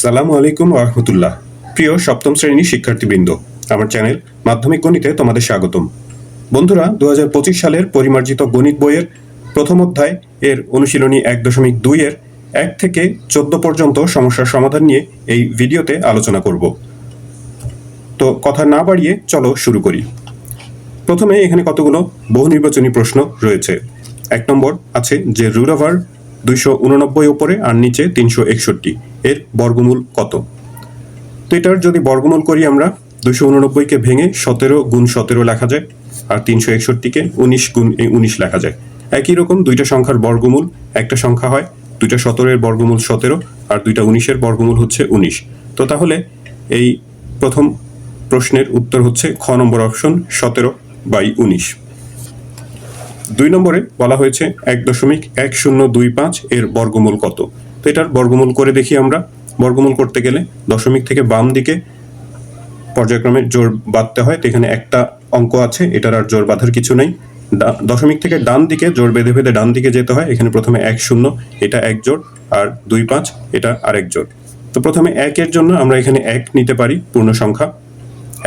আসসালামু আলাইকুম রহমতুল্লাহ। প্রিয় সপ্তম শ্রেণির শিক্ষার্থীবৃন্দ, আমার চ্যানেল মাধ্যমিক গণিতে তোমাদের স্বাগতম। বন্ধুরা দু হাজার পঁচিশ সালের পরিমার্জিত গণিত বইয়ের প্রথম অধ্যায় এর অনুশীলনী এক দশমিক দুইয়ের এক থেকে চোদ্দ পর্যন্ত সমস্যার সমাধান নিয়ে এই ভিডিওতে আলোচনা করব। তো কথা না বাড়িয়ে চলো শুরু করি। প্রথমে এখানে কতগুলো বহু নির্বাচনী প্রশ্ন রয়েছে। এক নম্বর আছে যে রুট ওভার দুইশো উননব্বই ওপরে আর নিচে তিনশো একষট্টি। এর বর্গমূল কত? তো এটার যদি বর্গমূল করি আমরা, দুইশো উননব্বইকে ভেঙে সতেরো গুণ সতেরো লেখা যায়, আর তিনশো একষট্টিকে উনিশ গুণ উনিশ লেখা যায়। একই রকম দুইটা সংখ্যার বর্গমূল, একটা সংখ্যা হয় দুইটা সতেরোর বর্গমূল সতেরো, আর দুইটা উনিশের বর্গমূল হচ্ছে উনিশ। তো তাহলে এই প্রথম প্রশ্নের উত্তর হচ্ছে খ নম্বর অপশন সতেরো বাই উনিশ। দুই নম্বরে বলা হয়েছে এক দশমিক এক শূন্য দুই পাঁচ এর বর্গমূল কত? তো এটার বর্গমূল করে দেখি আমরা। বর্গমূল করতে গেলে দশমিক থেকে বাম দিকে পর্যায়ক্রমে জোর বাঁধতে হয়, তো এখানে একটা অঙ্ক আছে, এটার আর জোর বাঁধার কিছু নেই। দশমিক থেকে ডান দিকে জোর বেঁধে বেঁধে ডান দিকে যেতে হয়, এখানে প্রথমে এক শূন্য, এটা এক জোর, আর দুই পাঁচ, এটা আরেক জোর। তো প্রথমে একের জন্য আমরা এখানে এক নিতে পারি পূর্ণ সংখ্যা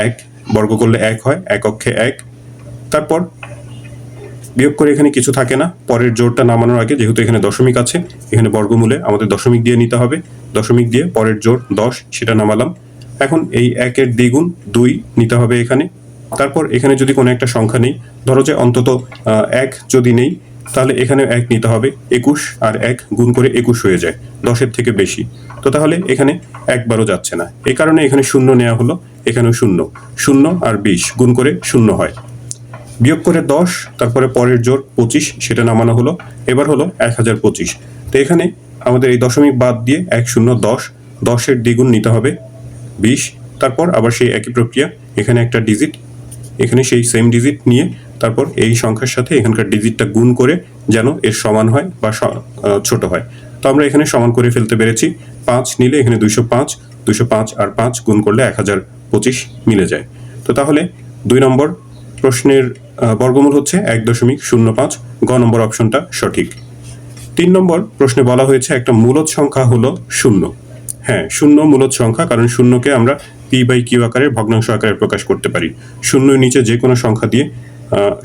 এক বর্গ করলে এক হয়, এক অক্ষে এক। তারপর বিয়োগ করে এখানে কিছু থাকে না। পরের জোরটা নামানোর আগে যেহেতু এখানে দশমিক আছে, এখানে বর্গমূলে আমাদের দশমিক দিয়ে নিতে হবে। দশমিক দিয়ে পরের জোর দশ, সেটা নামালাম। এখন এই একের দ্বিগুণ দুই নিতে হবে এখানে। তারপর এখানে যদি কোনো একটা সংখ্যা নেই, ধরো যে অন্তত এক যদি নেই, তাহলে এখানে এক নিতে হবে, একুশ আর এক গুণ করে একুশ হয়ে যায়, দশের থেকে বেশি। তো তাহলে এখানে একবারও যাচ্ছে না। এ কারণে এখানে শূন্য নেওয়া হলো, এখানেও শূন্য। শূন্য আর বিশ গুণ করে শূন্য হয়। বিয়োগ করে দশ, তারপরে পরের জোর পঁচিশ, সেটা নামানো হলো। এবার হলো এক হাজার পঁচিশ। তো এখানে আমাদের এই দশমিক বাদ দিয়ে এক শূন্য দশ, দশের দ্বিগুণ নিতে হবে, বিশ, তারপর আবার সেই একই প্রক্রিয়া, এখানে একটা ডিজিট এখানে সেই সেম ডিজিট নিয়ে তারপর এই সংখ্যার সাথে এখানকার ডিজিটটা গুণ করে যেন এর সমান হয় বা ছোট হয়। তো আমরা এখানে সমান করে ফেলতে পেরেছি, পাঁচ নিলে এখানে দুইশো পাঁচ দুইশো পাঁচ আর পাঁচ গুণ করলে এক হাজার পঁচিশ মিলে যায়। তো তাহলে দুই নম্বর প্রশ্নের বর্গমূল হচ্ছে এক দশমিক শূন্য পাঁচ। গ নম্বর অপশনটা সঠিক। তিন নম্বর প্রশ্নে বলা হয়েছে একটা মূলদ সংখ্যা হলো শূন্য। হ্যাঁ শূন্য মূলদ সংখ্যা, কারণ শূন্যকে আমরা পি বাই কিউ আকারে ভগ্নাংশ আকারে প্রকাশ করতে পারি। শূন্যের নিচে যে কোনো সংখ্যা দিয়ে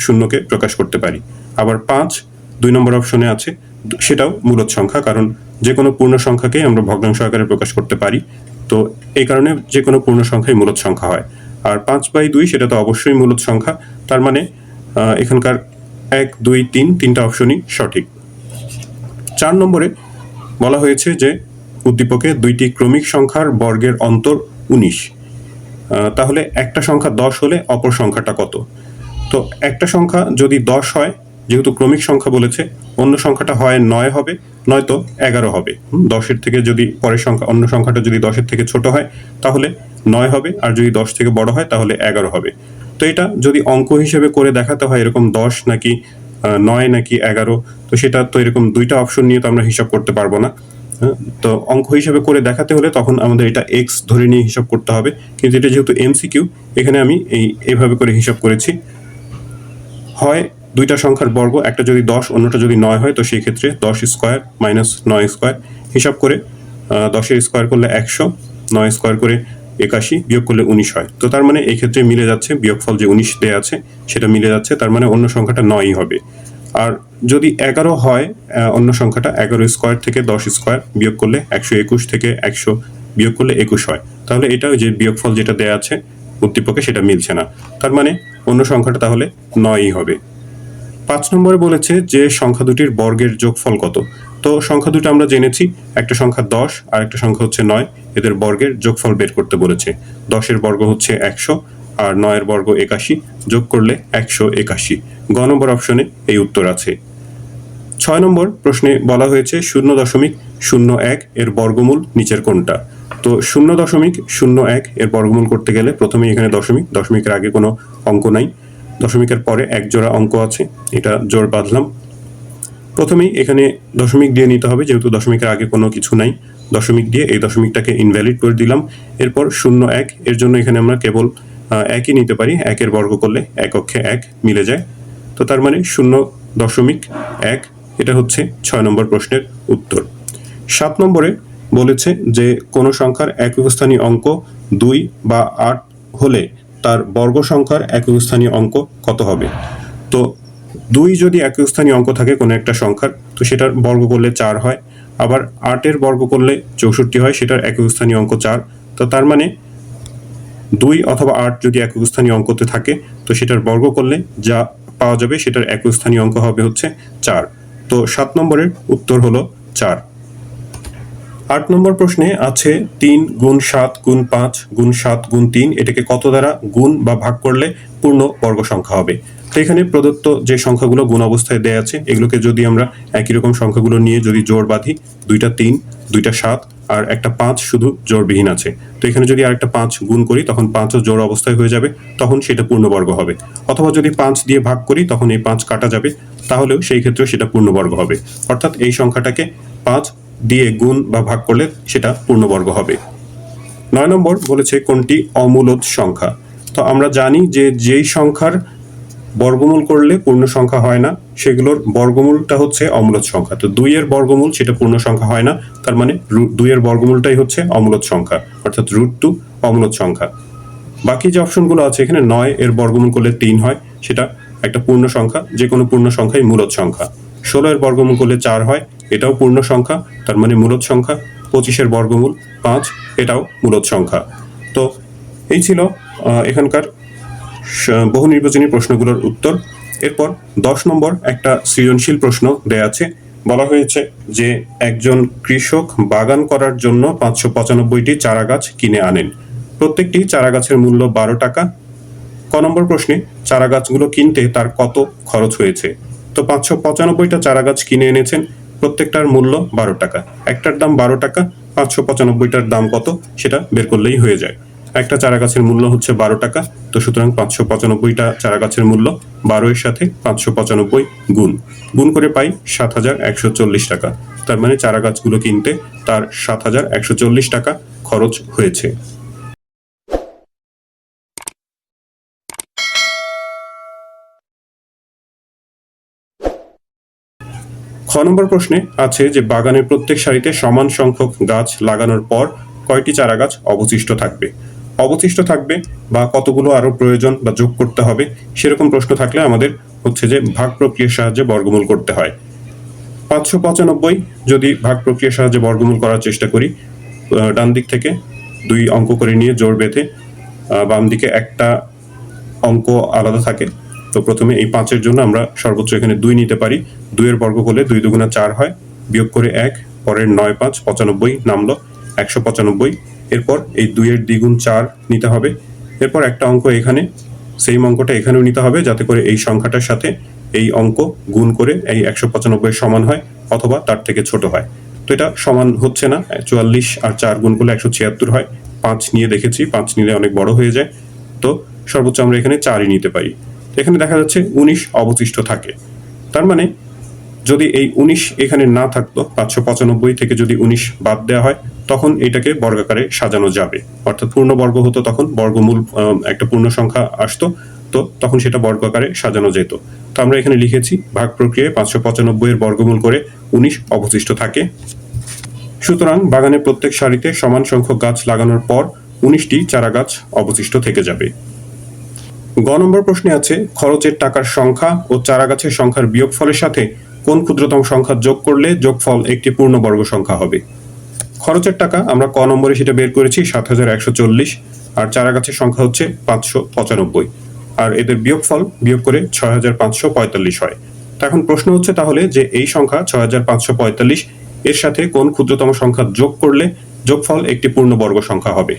শূন্যকে প্রকাশ করতে পারি। আবার পাঁচ, দুই নম্বর অপশনে আছে, সেটাও মূলদ সংখ্যা, কারণ যে কোনো পূর্ণ সংখ্যাকেই আমরা ভগ্নাংশ আকারে প্রকাশ করতে পারি। তো এই কারণে যে কোনো পূর্ণ সংখ্যাই মূলদ সংখ্যা হয়। আর পাঁচ বাই দুই সেটা তো অবশ্যই মূলত সংখ্যা। তার মানে এখানকার এক, দুই, তিন, তিনটা অপশনই সঠিক। চার নম্বরে বলা হয়েছে যে উদ্দীপকে দুইটি ক্রমিক সংখ্যার বর্গের অন্তর উনিশ। তাহলে একটা সংখ্যা দশ হলে অপর সংখ্যাটা কত? তো একটা সংখ্যা যদি দশ হয় যেহেতু ক্রমিক সংখ্যা বলেছে, অন্য সংখ্যাটা হয় নয় হবে, নয়তো এগারো হবে। দশের থেকে যদি পরের সংখ্যা, অন্য সংখ্যাটা যদি দশের থেকে ছোট হয়, তাহলে নয় হবে, আর যদি দশ থেকে বড় হয়, তাহলে এগারো হবে। তো এটা যদি অঙ্ক হিসেবে করে দেখাতে হয়, এরকম দশ নাকি নয় নাকি এগারো, তো সেটা তো এরকম দুইটা অপশন নিয়ে তো আমরা হিসাব করতে পারব না। তো অঙ্ক হিসাবে করে দেখাতে হলে তখন আমাদের এটা এক্স ধরে নিয়ে হিসাব করতে হবে। কিন্তু এটা যেহেতু এমসিকিউ এখানে আমি এই, এভাবে করে হিসাব করেছি। হয় দুইটা সংখ্যার বর্গ, একটা যদি দশ, অন্যটা যদি নয় হয়, তো সেই ক্ষেত্রে দশ স্কোয়ার মাইনাস নয় স্কোয়ার। হিসাব করে দশের স্কোয়ার করলে একশো, নয় স্কোয়ার করে একাশি, বিয়োগ করলে উনিশ হয়। তো তার মানে এই ক্ষেত্রে মিলে যাচ্ছে, বিয়োগফল যে উনিশ দেয়া আছে, সেটা মিলে যাচ্ছে, তার মানে অন্য সংখ্যাটা নয়ই হবে। আর যদি এগারো হয় অন্য সংখ্যাটা এগারো স্কোয়ার থেকে দশ স্কোয়ার, বিয়োগ করলে একশো একুশ থেকে একশো, বিয়োগ করলে একুশ হয়। তাহলে এটা ওই যে বিয়োগফল যেটা দেয়া আছে, উদ্দীপকে সেটা মিলছে না। তার মানে অন্য সংখ্যাটা তাহলে নয়ই হবে। পাঁচ নম্বরে বলেছে যে সংখ্যা দুটির বর্গের যোগফল কত? তো সংখ্যা দুটো আমরা জেনেছি, একটা সংখ্যা দশ আর একটা সংখ্যা হচ্ছে নয়। এদের বর্গের যোগফল বের করতে বলেছে। দশের বর্গ হচ্ছে একশো, আর নয়ের বর্গ একাশি। যোগ করলে একশো একাশি। গ নম্বর অপশনে এই উত্তর আছে। ছয় নম্বর প্রশ্নে বলা হয়েছে শূন্য দশমিক শূন্য এক এর বর্গমূল নিচের কোনটা? তো শূন্য দশমিক শূন্য এক এর বর্গমূল করতে গেলে প্রথমে এখানে দশমিক, দশমিকের আগে কোনো অঙ্ক নাই। দশমিকের পরে এক জোড়া অঙ্ক আছে, এটা জোর বাঁধলাম। প্রথমেই এখানে দশমিক দিয়ে নিতে হবে, যেহেতু দশমিকের আগে কোনো কিছু নাই। দশমিক দিয়ে এই দশমিকটাকে ইনভ্যালিড করে দিলাম। এরপর শূন্য এক, এর জন্য এখানে আমরা কেবল একই নিতে পারি, একের বর্গ করলে এক অক্ষে এক মিলে যায়। তো তার মানে শূন্য দশমিক এক, এটা হচ্ছে ছয় নম্বর প্রশ্নের উত্তর। সাত নম্বরে বলেছে যে কোনো সংখ্যার একক স্থানীয় অঙ্ক দুই বা আট হলে তার বর্গ সংখ্যার একক স্থানীয় অঙ্ক কত হবে? তো দুই যদি একক স্থানীয় অঙ্ক থাকে কোনো একটা সংখ্যার, তো সেটার বর্গ করলে চার হয়। আবার আটের বর্গ করলে চৌষট্টি হয়, সেটার একক স্থানীয় অঙ্ক চার। তো তার মানে দুই অথবা আট যদি একক স্থানীয় অঙ্কতে থাকে, তো সেটার বর্গ করলে যা পাওয়া যাবে সেটার একক স্থানীয় অঙ্ক হবে হচ্ছে চার। তো সাত নম্বরের উত্তর হলো চার। আট নম্বর প্রশ্নে আছে তিন গুণ সাত গুণ পাঁচ গুণ সাত গুণ তিন, এটাকে কত দ্বারা গুণ বা ভাগ করলে পূর্ণ বর্গ সংখ্যা হবে? তো এখানে প্রদত্ত যে সংখ্যাগুলো গুণ অবস্থায় দেয়া আছে, এগুলোকে যদি আমরা একই রকম সংখ্যাগুলো নিয়ে যদি জোর বাঁধি, দুইটা তিন, দুইটা সাত আর একটা পাঁচ শুধু জোরবিহীন আছে। তো এখানে যদি আরেকটা পাঁচ গুণ করি, তখন পাঁচও জোর অবস্থায় হয়ে যাবে, তখন সেটা পূর্ণবর্গ হবে। অথবা যদি পাঁচ দিয়ে ভাগ করি, তখন এই পাঁচ কাটা যাবে, তাহলেও সেই ক্ষেত্রে সেটা পূর্ণবর্গ হবে। অর্থাৎ এই সংখ্যাটাকে পাঁচ দিয়ে গুণ বা ভাগ করলে সেটা পূর্ণবর্গ হবে। নয় নম্বর বলেছে কোনটি অমূলত সংখ্যা। তো আমরা জানি যে যেই সংখ্যার বর্গমূল করলে পূর্ণ সংখ্যা হয় না, সেগুলোর বর্গমূলটা হচ্ছে অমূলত সংখ্যা। তো দুইয়ের বর্গমূল সেটা পূর্ণ সংখ্যা হয় না, তার মানে দুইয়ের বর্গমূলটাই হচ্ছে অমূলত সংখ্যা, অর্থাৎ রুট টু অমূলত সংখ্যা। বাকি যে অপশনগুলো আছে এখানে নয় এর বর্গমূল করলে তিন হয়, সেটা একটা পূর্ণ সংখ্যা যে কোনো পূর্ণ সংখ্যাই মূলত সংখ্যা। ষোলো এর বর্গমূল করলে চার হয় এটাও পূর্ণ সংখ্যা, তার মানে মূলদ সংখ্যা, পঁচিশের বর্গমূল, পাঁচ, এটাও মূলদ সংখ্যা। তো এই ছিল এখানকার বহু নির্বাচনী প্রশ্নগুলোর উত্তর। এরপর দশ নম্বর একটা সৃজনশীল প্রশ্ন দেয়া আছে। বলা হয়েছে যে, একজন কৃষক বাগান করার জন্য পাঁচশো পঁচানব্বইটি চারা গাছ কিনে আনেন। প্রত্যেকটি চারা গাছের মূল্য বারো টাকা। ক নম্বর প্রশ্নে চারা গাছগুলো কিনতে তার কত খরচ হয়েছে? তো পাঁচশো পঁচানব্বইটা চারা গাছ কিনে এনেছেন প্রত্যেকটার মূল্য বারো টাকা। একটার দাম বারো টাকা, পাঁচশো পঁচানব্বইটার দাম কত সেটা বের করলেই হয়ে যায়। একটা চারা গাছের মূল্য হচ্ছে বারো টাকা, তো সুতরাং পাঁচশো পঁচানব্বইটা চারা গাছের মূল্য বারো এর সাথে পাঁচশো পঁচানব্বই গুণ। গুণ করে পাই সাত হাজার একশো চল্লিশ টাকা। তার মানে চারা গাছগুলো কিনতে তার সাত হাজার একশো চল্লিশ টাকা খরচ হয়েছে। নম্বর প্রশ্নে আছে যে, বাগানের প্রত্যেক সারিতে সমান সংখ্যক গাছ লাগানোর পর কয়টি চারা গাছ অবশিষ্ট থাকবে? অবশিষ্ট থাকবে বা কতগুলো আরও প্রয়োজন বা যোগ করতে হবে সেরকম প্রশ্ন থাকলে আমাদের হচ্ছে যে, ভাগ প্রক্রিয়ার সাহায্যে বর্গমূল করতে হয়। পাঁচশো পঁচানব্বই যদি ভাগ প্রক্রিয়ার সাহায্যে বর্গমূল করার চেষ্টা করি ডান দিক থেকে দুই অঙ্ক করে নিয়ে জোর বেঁধে বাম দিকে একটা অঙ্ক আলাদা থাকে তো প্রথমে এই পাঁচের জন্য আমরা সর্বোচ্চ এখানে দুই নিতে পারি। দুইয়ের বর্গ হলে দুই দুগুণা চার হয়, বিয়োগ করে এক, পরের নয় পাঁচ, পঁচানব্বই নামলো, একশো পঁচানব্বই। এরপর এই দুইয়ের দ্বিগুণ চার নিতে হবে। এরপর একটা অঙ্ক এখানে সেই অঙ্কটা এখানেও নিতে হবে যাতে করে এই সংখ্যাটার সাথে এই অঙ্ক গুণ করে এই একশো পঁচানব্বই সমান হয় অথবা তার থেকে ছোট হয়। তো এটা সমান হচ্ছে না, চুয়াল্লিশ আর চার গুণ করলে একশো ছিয়াত্তর হয়। পাঁচ নিয়ে দেখেছি, পাঁচ নিলে অনেক বড় হয়ে যায়। তো সর্বোচ্চ আমরা এখানে চারই নিতে পারি। এখানে দেখা যাচ্ছে উনিশ অবশিষ্ট থাকে। তার মানে যদি এই উনিশ এখানে না থাকতো, পাঁচশো পঁচানব্বই থেকে যদি উনিশ বাদ দেওয়া হয়, তখন এটাকে বর্গাকারে সাজানো যাবে। অর্থাৎ পূর্ণ বর্গ হতো তখন বর্গমূল একটা পূর্ণ সংখ্যা আসতো, তো তখন সেটা বর্গাকারে সাজানো যেত। তো আমরা এখানে লিখেছি ভাগ প্রক্রিয়ায় পাঁচশো পঁচানব্বই এর বর্গমূল করে উনিশ অবশিষ্ট থাকে। সুতরাং বাগানের প্রত্যেক সারিতে সমান সংখ্যক গাছ লাগানোর পর উনিশটি চারা গাছ অবশিষ্ট থেকে যাবে। গ নম্বর প্রশ্নে আছে, খরচের টাকার সংখ্যা ও চারা গাছের সংখ্যার বিয়োগফলের সাথে কোন ক্ষুদ্রতম সংখ্যা যোগ করলে যোগফল একটি পূর্ণবর্গ সংখ্যা হবে? খরচের টাকা আমরা ক নম্বরে সেটা বের করেছি সাত হাজার একশো চল্লিশ, আর চারা গাছের সংখ্যা হচ্ছে পাঁচশো পঁচানব্বই, আর এদের বিয়োগফল বিয়োগ করে ছয় হাজার পাঁচশো পঁয়তাল্লিশ হয়। তো এখন প্রশ্ন হচ্ছে তাহলে যে এই সংখ্যা ছয় হাজার পাঁচশো পঁয়তাল্লিশ, এর সাথে কোন ক্ষুদ্রতম সংখ্যা যোগ করলে যোগফল একটি পূর্ণবর্গ সংখ্যা হবে?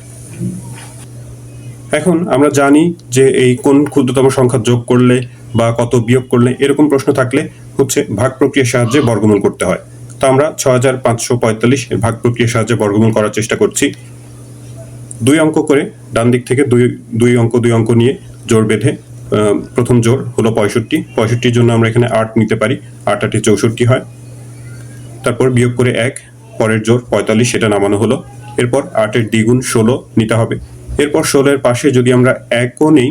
এখন আমরা জানি যে এই কোন ক্ষুদ্রতম সংখ্যা যোগ করলে বা কত বিয়োগ করলে এরকম প্রশ্ন থাকলে হচ্ছে ভাগ প্রক্রিয়ার সাহায্যে বর্গমূল করতে হয়। তো আমরা ছ হাজার পাঁচশো পঁয়তাল্লিশ ভাগ প্রক্রিয়ার সাহায্যে বর্গমূল করার চেষ্টা করছি। দুই অঙ্ক করে ডান দিক থেকে দুই দুই অঙ্ক দুই অঙ্ক নিয়ে জোর বেঁধে প্রথম জোর হলো পঁয়ষট্টি। পঁয়ষট্টির জন্য আমরা এখানে আট নিতে পারি, আট, আটে চৌষট্টি হয়। তারপর বিয়োগ করে এক, পরের জোর পঁয়তাল্লিশ, সেটা নামানো হলো। এরপর আটের দ্বিগুণ ষোলো নিতে হবে। এরপর ষোলোর পাশে যদি আমরা একও নেই,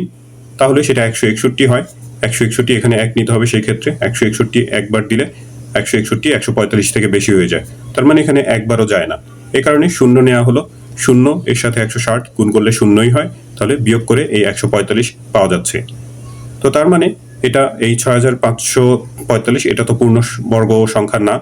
তাহলে সেটা একশো একষট্টি হয়। একশো একষট্টি এখানে এক নিতে হবে সেই ক্ষেত্রে একশো একষট্টি একবার দিলে একশো একষট্টি একশো পঁয়তাল্লিশ থেকে বেশি হয়ে যায়। তার মানে এখানে একবারও যায় না। এ কারণে শূন্য নেওয়া হলো। শূন্য এর সাথে একশো ষাট গুণ করলে শূন্যই হয়। তাহলে বিয়োগ করে এই একশো পঁয়তাল্লিশ পাওয়া যাচ্ছে। তো তার মানে এটা এই ছয় হাজার পাঁচশো পঁয়তাল্লিশ, এটা তো পূর্ণ বর্গ সংখ্যা না।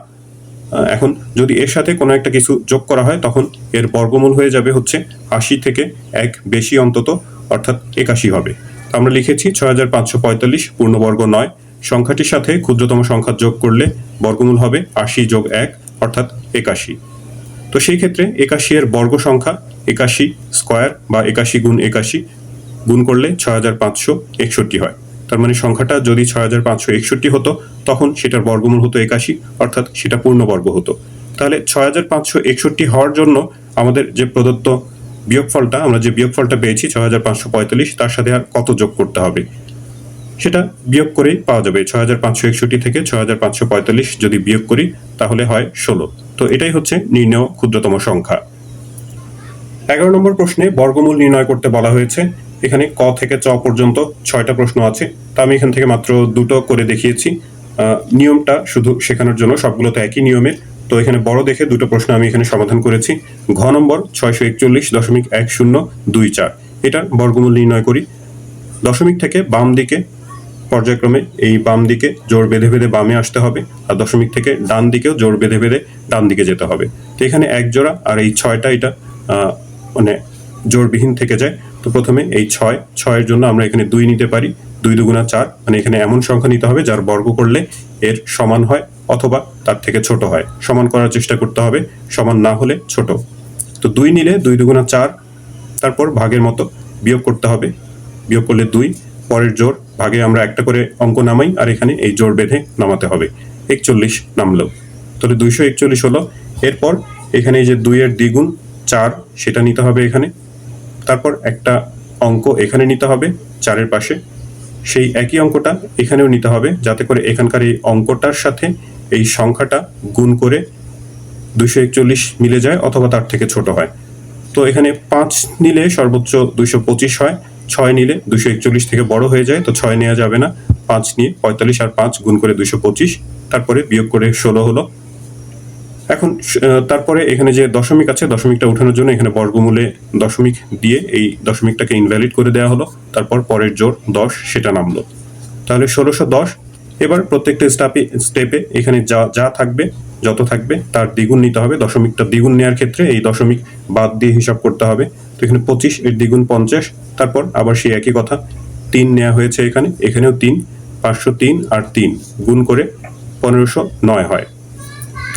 এখন যদি এর সাথে কোনো একটা কিছু যোগ করা হয়, তখন এর বর্গমূল হয়ে যাবে হচ্ছে আশি থেকে এক বেশি অন্তত, অর্থাৎ একাশি হবে। আমরা লিখেছি ছয় হাজার পাঁচশো পঁয়তাল্লিশ পূর্ণবর্গ নয়। সংখ্যাটির সাথে ক্ষুদ্রতম সংখ্যা যোগ করলে বর্গমূল হবে আশি যোগ এক, অর্থাৎ একাশি। তো সেই ক্ষেত্রে একাশি এর বর্গ সংখ্যা একাশি স্কোয়ার বা একাশি গুণ একাশি গুণ করলে ছয় হাজার পাঁচশো একষট্টি হয়। তার মানে সংখ্যাটা যদি ছয় হাজার পাঁচশো একষট্টি হতো তখন সেটার বর্গমূল হতো একাশি, অর্থাৎ সেটা পূর্ণবর্গ হতো। তাহলে ছয় হাজার পাঁচশো একষট্টি হওয়ার জন্য আমাদের যে প্রদত্ত বিয়োগফলটা, আমরা যে বিয়োগফলটা পেয়েছি ছয় হাজার পাঁচশো পঁয়তাল্লিশ, তার সাথে আর কত যোগ করতে হবে? সেটা বিয়োগ করেই পাওয়া যাবে ছয় হাজার পাঁচশো একষট্টি থেকে ছয় হাজার পাঁচশো পঁয়তাল্লিশ যদি বিয়োগ করি, তাহলে হয় ষোলো। তো এটাই হচ্ছে নির্ণয় ক্ষুদ্রতম সংখ্যা। এগারো নম্বর প্রশ্নে বর্গমূল নির্ণয় করতে বলা হয়েছে। এখানে ক থেকে চ পর্যন্ত ছয়টা প্রশ্ন আছে। তা আমি এখান থেকে মাত্র দুটো করে দেখিয়েছি। নিয়মটা শুধু শেখানোর জন্য, সবগুলো তো একই নিয়মের তো এখানে বড় দেখে দুটো প্রশ্ন আমি এখানে সমাধান করেছি। ঘ নম্বর ছয়শো একচল্লিশ দশমিক এক শূন্য দুই চার। এটার বর্গমূল নির্ণয় করি। দশমিক থেকে বাম দিকে, পর্যায়ক্রমে এই বাম দিকে জোর বেঁধে বেঁধে বামে আসতে হবে, আর দশমিক থেকে ডান দিকেও জোর বেঁধে বেঁধে ডান দিকে যেতে হবে। তো এখানে এক জোড়া, আর এই ছয়টা এটা মানে জোরবিহীন থেকে যায়। তো প্রথমে এই ছয়, ছয়ের জন্য আমরা এখানে দুই নিতে পারি। দুই দুগুণা চার মানে এখানে এমন সংখ্যা নিতে হবে যার বর্গ করলে এর সমান হয় অথবা তার থেকে ছোট হয়। সমান করার চেষ্টা করতে হবে, সমান না হলে ছোট। তো দুই নিলে দুই দুগুণা চার, তারপর ভাগের মতো বিয়োগ করতে হবে। বিয়োগ করলে দুই, পরের জোর ভাগে আমরা একটা করে অঙ্ক নামাই আর এখানে এই জোর বেঁধে নামাতে হবে। একচল্লিশ নামলো। তাহলে দুইশো একচল্লিশ হলো। এরপর এখানে যে দুইয়ের দ্বিগুণ চার, সেটা নিতে হবে এখানে। তারপর একটা অঙ্ক এখানে নিতে হবে, চারের পাশে। সেই একই অঙ্কটা এখানেও নিতে হবে, যাতে করে এখানকার এই অঙ্কটার সাথে এই সংখ্যাটা গুণ করে দুইশো একচল্লিশ মিলে যায় অথবা তার থেকে ছোট হয়। তো এখানে পাঁচ নিলে সর্বোচ্চ দুইশো পঁচিশ হয়, ছয় নিলে দুইশো একচল্লিশ থেকে বড় হয়ে যায়, তো ছয় নেওয়া যাবে না। পাঁচ নিয়ে পঁয়তাল্লিশ আর পাঁচ গুণ করে দুইশো পঁচিশ, তারপরে বিয়োগ করে ষোলো হলো। এখন তারপরে এখানে যে দশমিক আছে, দশমিকটা উঠানোর জন্য এখানে বর্গমূলে দশমিক দিয়ে এই দশমিকটাকে ইনভ্যালিড করে দেওয়া হলো। তারপর পরের জোর দশ, সেটা নামলো। তাহলে ষোলোশো দশ। এবার প্রত্যেকটা স্টাপে স্টেপে এখানে যা যা থাকবে, যত থাকবে, তার দ্বিগুণ নিতে হবে। দশমিকটা দ্বিগুণ নেওয়ার ক্ষেত্রে এই দশমিক বাদ দিয়ে হিসাব করতে হবে। তো এখানে পঁচিশ, এর দ্বিগুণ পঞ্চাশ। তারপর আবার সেই একই কথা, তিন নেওয়া হয়েছে এখানে। এখানেও তিন, পাঁচশো তিন আর তিন, গুণ করে পনেরোশো নয় হয়।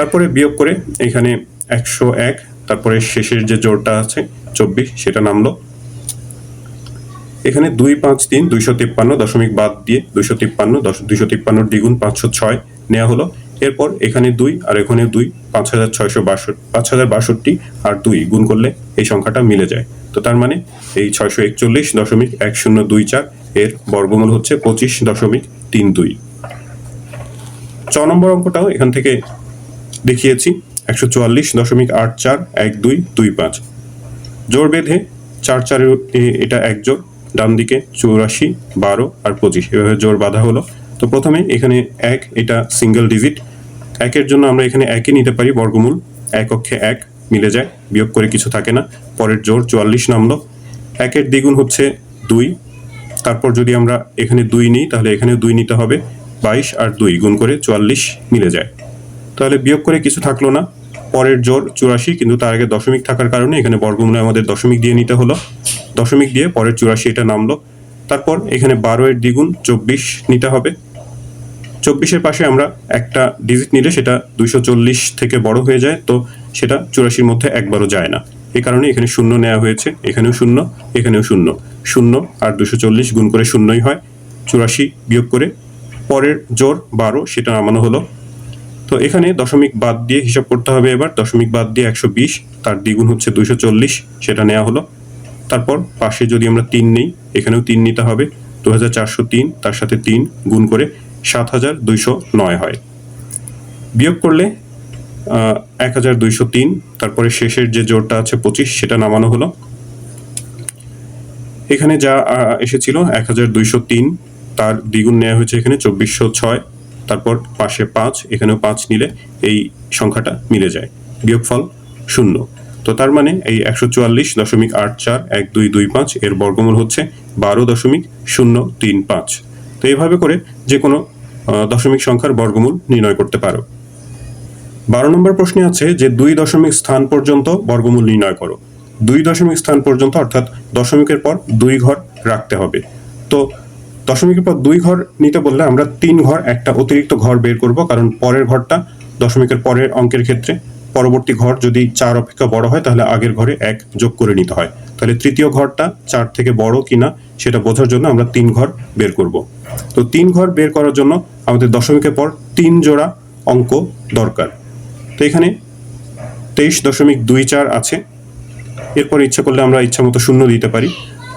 তারপরে বিয়োগ করে এখানে একশো এক, তারপরে শেষের যে জোরটা আছে, চব্বিশ, সেটা নামলো। এখানে দুই পাঁচ তিন, দুইশো তিপ্পান্ন দশমিক বাদ দিয়ে দুইশো তিপ্পান্ন, দশ, দুইশো তিপ্পান্নর দ্বিগুণ পাঁচশো ছয় নেওয়া হলো। এরপর এখানে দুই আর এখানে দুই, পাঁচ হাজার ছয়শো বাষট্টি, পাঁচ হাজার বাষট্টি আর দুই গুণ করলে এই সংখ্যাটা মিলে যায়। তো তার মানে এই ছয়শো একচল্লিশ দশমিক এক শূন্য দুই চার এর বর্গমূল হচ্ছে পঁচিশ দশমিক তিন দুই। ছ নম্বর অঙ্কটাও এখান থেকে দেখিয়েছি, একশো চুয়াল্লিশ দশমিক আট চার এক দুই দুই পাঁচ। জোর বেঁধে চার চারের এ- এটা এক জোর, ডান দিকে চৌরাশি, বারো আর পঁচিশ। এভাবে জোর বাঁধা হলো। তো প্রথমে এখানে এক, এটা সিঙ্গেল ডিজিট একের জন্য আমরা এখানে একই নিতে পারি বর্গমূল। এক অক্ষে এক মিলে যায়, বিয়োগ করে কিছু থাকে না। পরের জোর চুয়াল্লিশ নামলো। একের দ্বিগুণ হচ্ছে দুই। তারপর যদি আমরা এখানে দুই নিই, তাহলে এখানে দুই নিতে হবে। বাইশ আর দুই গুণ করে চুয়াল্লিশ মিলে যায়। তাহলে বিয়োগ করে কিছু থাকল না। পরের জোর চুরাশি, কিন্তু তার আগে দশমিক থাকার কারণে এখানে বর্গমূলে আমাদের দশমিক দিয়ে নিতে হলো। দশমিক দিয়ে পরের চুরাশি এটা নামলো। তারপর এখানে বারো এর দ্বিগুণ চব্বিশ নিতে হবে। চব্বিশের পাশে আমরা একটা ডিজিট নিলে সেটা দুইশো চল্লিশ থেকে বড় হয়ে যায়, তো সেটা চুরাশির মধ্যে একবারও যায় না। এই কারণে এখানে শূন্য নেওয়া হয়েছে। এখানেও শূন্য এখানেও শূন্য। শূন্য আর দুশো চল্লিশ গুণ করে শূন্যই হয়। চুরাশি বিয়োগ করে পরের জোর বারো, সেটা নামানো হলো। তো এখানে দশমিক বাদ দিয়ে হিসাব করতে হবে এবার। দশমিক বাদ দিয়ে একশো বিশ, তার দ্বিগুণ হচ্ছে দুইশো চল্লিশ, সেটা নেওয়া হলো। তারপর পাশে যদি আমরা তিন নেই, এখানেও তিন নিতে হবে। দু হাজার চারশো তিন, তার সাথে তিন গুণ করে সাত হাজার দুইশো নয় হয়। বিয়োগ করলে এক হাজার দুইশো তিন, তারপরে শেষের যে জোরটা আছে পঁচিশ, সেটা নামানো হলো। এখানে যা এসেছিল, এক হাজার দুইশো তিন, তার দ্বিগুণ নেওয়া হয়েছে এখানে চব্বিশশো ছয়। তারপর পাশে পাঁচ, এখানেও পাঁচ নিলে এই সংখ্যাটা মিলে যায়। বিয়োগফল শূন্য। তো তার মানে এই একশো চুয়াল্লিশ দশমিক আট চার এক দুই দুই পাঁচ এর বর্গমূল হচ্ছে বারো দশমিক শূন্য তিন পাঁচ। তো এইভাবে করে যে কোনো দশমিক সংখ্যার বর্গমূল নির্ণয় করতে পারো। বারো নম্বর প্রশ্নে আছে যে দুই দশমিক স্থান পর্যন্ত বর্গমূল নির্ণয় করো। দুই দশমিক স্থান পর্যন্ত অর্থাৎ দশমিকের পর দুই ঘর রাখতে হবে। তো দশমিকের পর দুই ঘর নিতে বললে আমরা তিন ঘর একটা অতিরিক্ত ঘর বের করব, কারণ পরের ঘরটা দশমিকের পরের অঙ্কের ক্ষেত্রে পরবর্তী ঘর যদি চার অপেক্ষা বড় হয়, তাহলে আগের ঘরে এক যোগ করে নিতে হয়। তাহলে তৃতীয় ঘরটা চার থেকে বড় কিনা সেটা বোঝার জন্য আমরা তিন ঘর বের করব। তো তিন ঘর বের করার জন্য আমাদের দশমিকের পর তিন জোড়া অঙ্ক দরকার। তো এখানে তেইশ দশমিক দুই চার আছে। এরপর ইচ্ছা করলে আমরা ইচ্ছা মতো শূন্য দিতে পারি।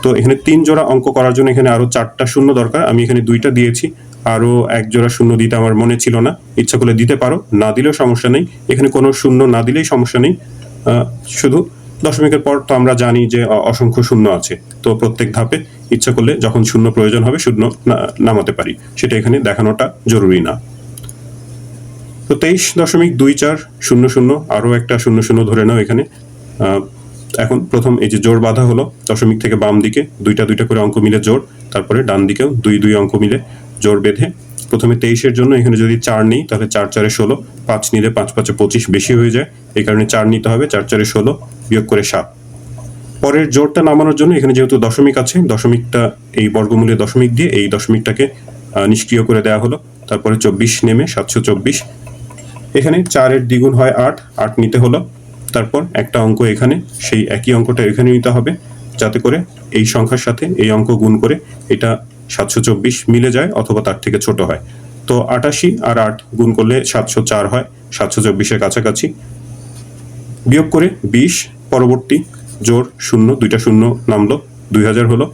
তো এখানে তিন জোড়া অঙ্ক করার জন্য এখানে আরও চারটা শূন্য দরকার। আমি এখানে দুইটা দিয়েছি। আরও এক জোড়া শূন্য দিতে আমার মনে ছিল না। ইচ্ছা করলে দিতে পারো। না দিলেও সমস্যা নেই। এখানে কোনো শূন্য না দিলেই সমস্যা নেই। শুধু দশমিকের পর তো আমরা জানি যে অসংখ্য শূন্য আছে। তো প্রত্যেক ধাপে ইচ্ছা করলে যখন শূন্য প্রয়োজন হবে, শূন্য নামাতে পারি। সেটা এখানে দেখানোটা জরুরি না। তো তেইশ দশমিক দুই চার শূন্য শূন্য আরও একটা শূন্য শূন্য ধরে নাও এখানে। এখন প্রথম এই যে জোর বাঁধা হলো দশমিক থেকে বাম দিকে, দুইটা দুইটা করে অঙ্ক মিলে জোর, তারপরে ডান দিকেও দুই দুই অঙ্ক মিলে জোর বেঁধে। প্রথমে তেইশের জন্য এখানে যদি চার নিই, তাহলে চার চারে ষোলো, পাঁচ নিলে পাঁচ পাঁচে পঁচিশ বেশি হয়ে যায়। এই কারণে চার নিতে হবে, চার চারে ষোলো বিয়োগ করে সাত। পরের জোরটা নামানোর জন্য এখানে যেহেতু দশমিক আছে, দশমিকটা এই বর্গমূলে দশমিক দিয়ে এই দশমিকটাকে নিষ্ক্রিয় করে দেওয়া হলো। তারপরে চব্বিশ নেমে সাতশো চব্বিশ। এখানে চারের দ্বিগুণ হয় আট আট নিতে হলো। তারপর একটা অঙ্ক এখানে, সেই একই অঙ্কটা এখানে নিতে হবে, যাতে করে এই সংখ্যার সাথে এই অঙ্ক গুণ করে এটা সাতশো চব্বিশ মিলে যায় অথবা তার থেকে ছোট হয়। তো আটাশি আর আট গুণ করলে সাতশো চার হয়, সাতশো চব্বিশের কাছাকাছি। বিয়োগ করে বিশ, পরবর্তী জোর শূন্য, দুইটা শূন্য নামলো, দুই হাজার হলো।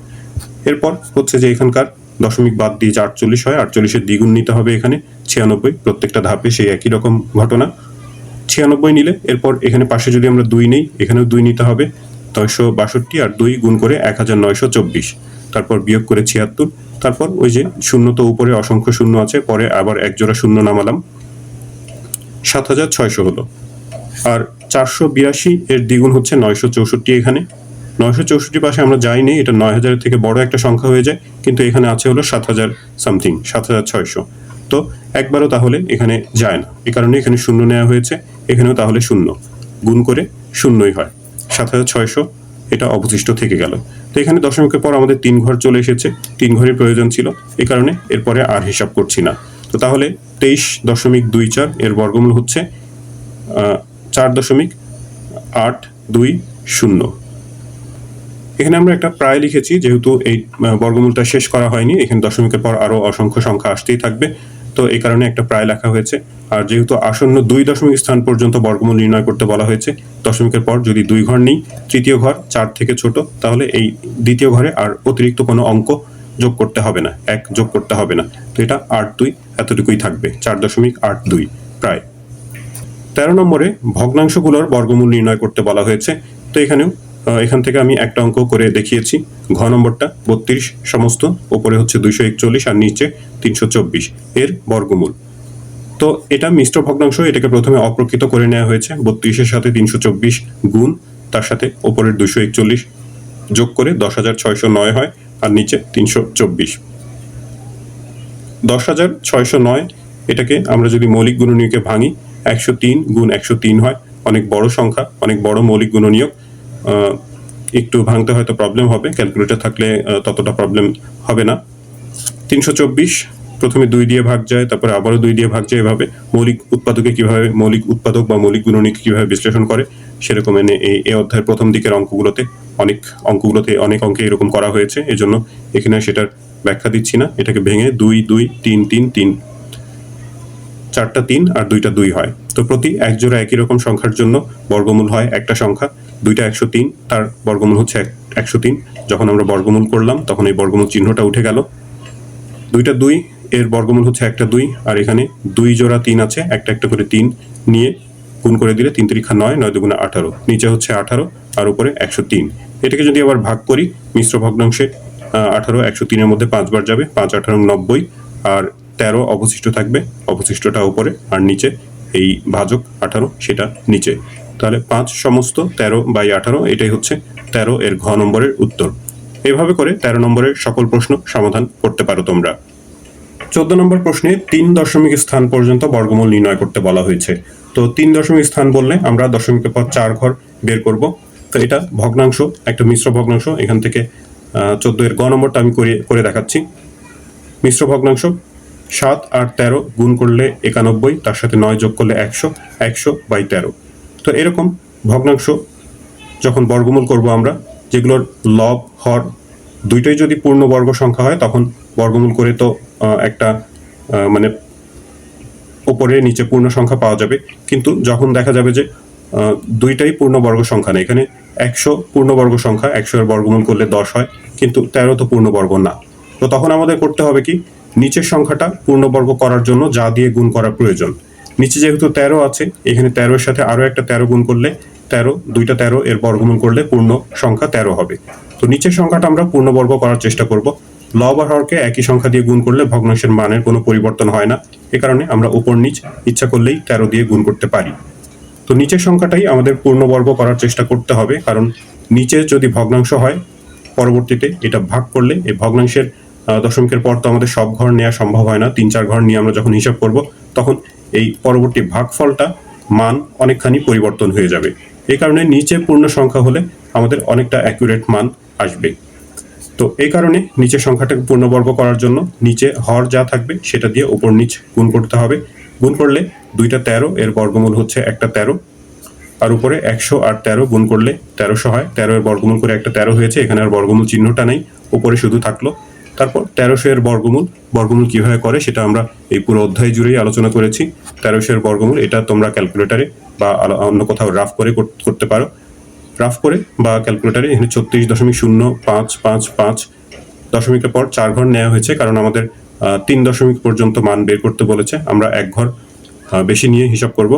এরপর হচ্ছে যে এখানকার দশমিক বাদ দিয়ে যে আটচল্লিশ হয়, আটচল্লিশের দ্বিগুণ নিতে হবে এখানে, ছিয়ানব্বই প্রত্যেকটা ধাপে সেই একই রকম ঘটনা। ছিয়ানব্বই নিলে, এরপর এখানে পাশে যদি আমরা দুই নেই, এখানেও দুই নিতে হবে নয়শো বাষট্টি আর দুই গুণ করে এক হাজার নয়শো চব্বিশ। তারপর বিয়োগ করে ছিয়াত্তর, তারপর ওই যে শূন্য তো উপরে অসংখ্য শূন্য আছে, পরে আবার এক জোড়া শূন্য নামালাম। সাত হাজার ছয়শো হলো। আর চারশো বিরাশি এর দ্বিগুণ হচ্ছে নয়শো চৌষট্টি এখানে। নয়শো চৌষট্টি পাশে আমরা যাইনি এটা নয় হাজারের থেকে বড় একটা সংখ্যা হয়ে যায়, কিন্তু এখানে আছে হলো সাত হাজার সামথিং সাত হাজার ছয়শো। তো একবারও তাহলে এখানে যায় না। এই কারণে এখানে শূন্য নেওয়া হয়েছে, এখানেও তাহলে শূন্য। গুণ করে শূন্যই হয়। সাত হাজার ছয়শো এটা অবশিষ্ট থেকে গেল। তো এখানে দশমিকের পর আমাদের তিন ঘর চলে এসেছে। তিন ঘরের প্রয়োজন ছিল। এই কারণে এরপরে আর হিসাব করছি না। তো তাহলে তেইশ দশমিক দুই চার এর বর্গমূল হচ্ছে চার দশমিক আট দুই শূন্য। এখানে আমরা একটা প্রায় লিখেছি, যেহেতু এই বর্গমূলটা শেষ করা হয়নি, এখানে দশমিকের পর আরও অসংখ্য সংখ্যা আসতেই থাকবে। তো এই কারণে একটা প্রায় লেখা হয়েছে। আর যেহেতু আসন্ন দুই দশমিক স্থান পর্যন্ত বর্গমূল নির্ণয় করতে বলা হয়েছে, দশমিকের পর যদি দুই ঘর নেই, তৃতীয় ঘর চার থেকে ছোট, তাহলে এই দ্বিতীয় ঘরে আর অতিরিক্ত কোনো অঙ্ক যোগ করতে হবে না, এক যোগ করতে হবে না। তো এটা আট দুই এতটুকুই থাকবে, চার দশমিক আট দুই প্রায়। তেরো নম্বরে ভগ্নাংশগুলোর বর্গমূল নির্ণয় করতে বলা হয়েছে, তো এখানেও এখান থেকে আমি একটা অঙ্ক করে দেখিয়েছি। ঘ নম্বরটা বত্রিশ, সমস্ত, ওপরে হচ্ছে দুইশো একচল্লিশ আর নিচে তিনশো চব্বিশ। এর বর্গমূল। তো এটা মিশ্র ভগ্নাংশ, এটাকে প্রথমে অপ্রকৃত করে নেওয়া হয়েছে। বত্রিশের সাথে তিনশো চব্বিশ গুণ, তার সাথে ওপরের দুইশো একচল্লিশ যোগ করে দশ হাজার ছয়শো নয় হয়, আর নিচে তিনশো চব্বিশ। দশ হাজার ছয়শো নয়, এটাকে আমরা যদি মৌলিক গুণনীয়কে ভাঙি, একশো তিন গুণ একশো তিন হয়, অনেক বড় সংখ্যা, অনেক বড় মৌলিক গুণনীয়ক একটু ভাঙতে হয়তো প্রবলেম হবে। ক্যালকুলেটর থাকলে ততটা প্রবলেম হবে না। তিনশো চব্বিশ, প্রথমে দুই দিয়ে ভাগ যায়, তারপরে আবারও দুই দিয়ে ভাগ যায় এভাবে। মৌলিক উৎপাদকে কীভাবে, মৌলিক উৎপাদক বা মৌলিক গুণনীক কীভাবে বিশ্লেষণ করে, সেরকম এনে এই এই অধ্যায়ের প্রথম দিকের অঙ্কগুলোতে, অনেক অঙ্কগুলোতে, অনেক অঙ্কে এরকম করা হয়েছে। এজন্য এখানে সেটার ব্যাখ্যা দিচ্ছি না। এটাকে ভেঙে দুই দুই, তিন তিন তিন চারটা তিন আর দুইটা দুই হয়। তো প্রতি এক জোড়া একই রকম সংখ্যার জন্য বর্গমূল হয় একটা সংখ্যা। দুইটা একশো তিন, তার বর্গমূল হচ্ছে একশো তিন। যখন আমরা বর্গমূল করলাম, তখন এই বর্গমূল চিহ্নটা উঠে গেল। দুইটা দুই, এর বর্গমূল হচ্ছে একটা দুই, আর এখানে দুই জোড়া তিন আছে, একটা একটা করে তিন নিয়ে গুণ করে দিলে তিন তিরিখা নয় নয় দুগুণে আঠারো। নিচে হচ্ছে আঠারো, আর উপরে একশো তিন। এটাকে যদি আবার ভাগ করি, মিশ্র ভগ্নাংশে আঠারো একশো তিনের মধ্যে পাঁচবার যাবে, পাঁচ আঠারো নব্বই, আর তেরো অবশিষ্ট থাকবে, অবশিষ্টটা উপরে আর নিচে এই ভাজক আঠারো, সেটা নিচে। তাহলে পাঁচ সমস্ত তেরো বাই আঠারো, এটাই হচ্ছে তেরো এর ঘ নম্বরের উত্তর। এভাবে করে তেরো নম্বরের সকল প্রশ্ন সমাধান করতে পারো তোমরা। চোদ্দ নম্বর প্রশ্নে তিন দশমিক স্থান পর্যন্ত বর্গমূল নির্ণয় করতে বলা হয়েছে। তো তিন দশমিক স্থান বললে আমরা দশমিকের পর চার ঘর বের করব। তো এটা ভগ্নাংশ, একটা মিশ্র ভগ্নাংশ, এখান থেকে চোদ্দ এর গ নম্বরটা আমি করে করে দেখাচ্ছি। মিশ্র ভগ্নাংশ সাত আর তেরো গুণ করলে একানব্বই, তার সাথে নয় যোগ করলে একশো একশো বাই তেরো। তো এরকম ভগ্নাংশ যখন বর্গমূল করব আমরা, যেগুলোর লব, হর দুইটাই যদি পূর্ণ বর্গ সংখ্যা হয়, তখন বর্গমূল করে তো একটা মানে উপরে নিচে পূর্ণ সংখ্যা পাওয়া যাবে। কিন্তু যখন দেখা যাবে যে দুইটাই পূর্ণবর্গ সংখ্যা না এখানে একশো পূর্ণবর্গ সংখ্যা, একশো এর বর্গমূল করলে দশ হয়, কিন্তু তেরো তো পূর্ণবর্গ না। তো তখন আমাদের করতে হবে কি? নিচের সংখ্যাটা পূর্ণবর্গ করার জন্য যা দিয়ে গুণ করা প্রয়োজন। নিচে যেহেতু তেরো আছে, এখানে তেরোর সাথে আরও একটা তেরো গুণ করলে তেরো, দুইটা তেরো এর বর্গমূল করলে পূর্ণ সংখ্যা তেরো হবে। তো নিচের সংখ্যাটা আমরা পূর্ণবর্গ করার চেষ্টা করব। লব আর হরকে একই সংখ্যা দিয়ে গুণ করলে ভগ্নাংশের মানের কোনো পরিবর্তন হয় না। এ কারণে আমরা উপর নিচ ইচ্ছা করলেই তেরো দিয়ে গুণ করতে পারি। তো নিচের সংখ্যাটাই আমাদের পূর্ণবর্গ করার চেষ্টা করতে হবে, কারণ নিচে যদি ভগ্নাংশ হয়, পরবর্তীতে এটা ভাগ করলে এই ভগ্নাংশের দশমিকের পর তো আমাদের সব ঘর নেওয়া সম্ভব হয় না। তিন, চার ঘর নিয়ে আমরা যখন হিসাব করব, তখন এই পরবর্তী ভাগফলটা মান অনেকখানি পরিবর্তন হয়ে যাবে। এই কারণে নিচে পূর্ণ সংখ্যা হলে আমাদের অনেকটা অ্যাকুরেট মান আসবে। তো এই কারণে নিচের সংখ্যাটাকে পূর্ণবর্গ করার জন্য নিচে হর যা থাকবে সেটা দিয়ে ওপর নিচ গুণ করতে হবে। গুণ করলে দুইটা তেরো, এর বর্গমূল হচ্ছে একটা তেরো। আর উপরে একশো আর তেরো গুণ করলে তেরোশো হয়। তেরো এর বর্গমূল করে একটা তেরো হয়েছে, এখানে আর বর্গমূল চিহ্নটা নেই। উপরে শুধু থাকল তারপর তেরোশো এর বর্গমূল বর্গমূল কীভাবে করে সেটা আমরা এই পুরো অধ্যায় জুড়েই আলোচনা করেছি। তেরোশো এর বর্গমূল, এটা তোমরা ক্যালকুলেটারে বা অন্য কোথাও রাফ করে করতে পারো। রাফ করে বা ক্যালকুলেটারে এখানে ছত্রিশ দশমিক শূন্য পাঁচ পাঁচ পাঁচ দশমিকের পর চার ঘর নেওয়া হয়েছে, কারণ আমাদের তিন দশমিক পর্যন্ত মান বের করতে বলেছে। আমরা এক ঘর বেশি নিয়ে হিসাব করব।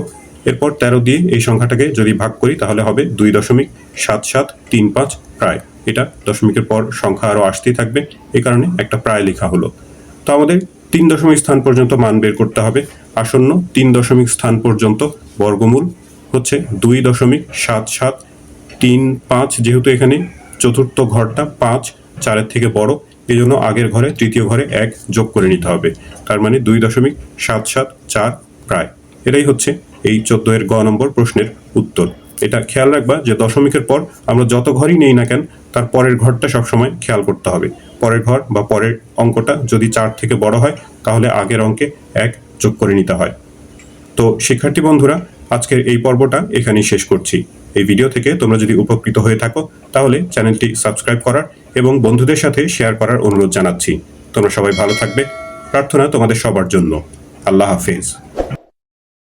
এরপর তেরো দিয়ে এই সংখ্যাটাকে যদি ভাগ করি তাহলে হবে দুই দশমিক সাত সাত তিন পাঁচ প্রায়। এটা দশমিকের পর সংখ্যা আরও আসতেই থাকবে। এ কারণে একটা প্রায় লেখা হলো। তো আমাদের তিন দশমিক স্থান পর্যন্ত মান বের করতে হবে। আসন্ন তিন দশমিক স্থান পর্যন্ত বর্গমূল হচ্ছে দুই দশমিক সাত সাত তিন পাঁচ, যেহেতু এখানে চতুর্থ ঘরটা পাঁচ, চারের থেকে বড়। এই জন্য আগের ঘরে তৃতীয় ঘরে এক যোগ করে নিতে হবে। তার মানে দুই দশমিক সাত সাত চার প্রায়। এটাই হচ্ছে এই চোদ্দ এর গ নম্বর প্রশ্নের উত্তর। এটা খেয়াল রাখবা যে দশমিকের পর আমরা যত ঘরই নেই না কেন, তার পরের ঘরটা সবসময় খেয়াল করতে হবে। পরের ঘর বা পরের অঙ্কটা যদি চার থেকে বড় হয়, তাহলে আগের অঙ্কে এক যোগ করে নিতে হয়। তো শিক্ষার্থী বন্ধুরা, আজকের এই পর্বটা এখানেই শেষ করছি। এই ভিডিও থেকে তোমরা যদি উপকৃত হয়ে থাকো, তাহলে চ্যানেলটি সাবস্ক্রাইব করার এবং বন্ধুদের সাথে শেয়ার করার অনুরোধ জানাচ্ছি। তোমরা সবাই ভালো থাকবে। প্রার্থনা তোমাদের সবার জন্য। আল্লাহ হাফেজ।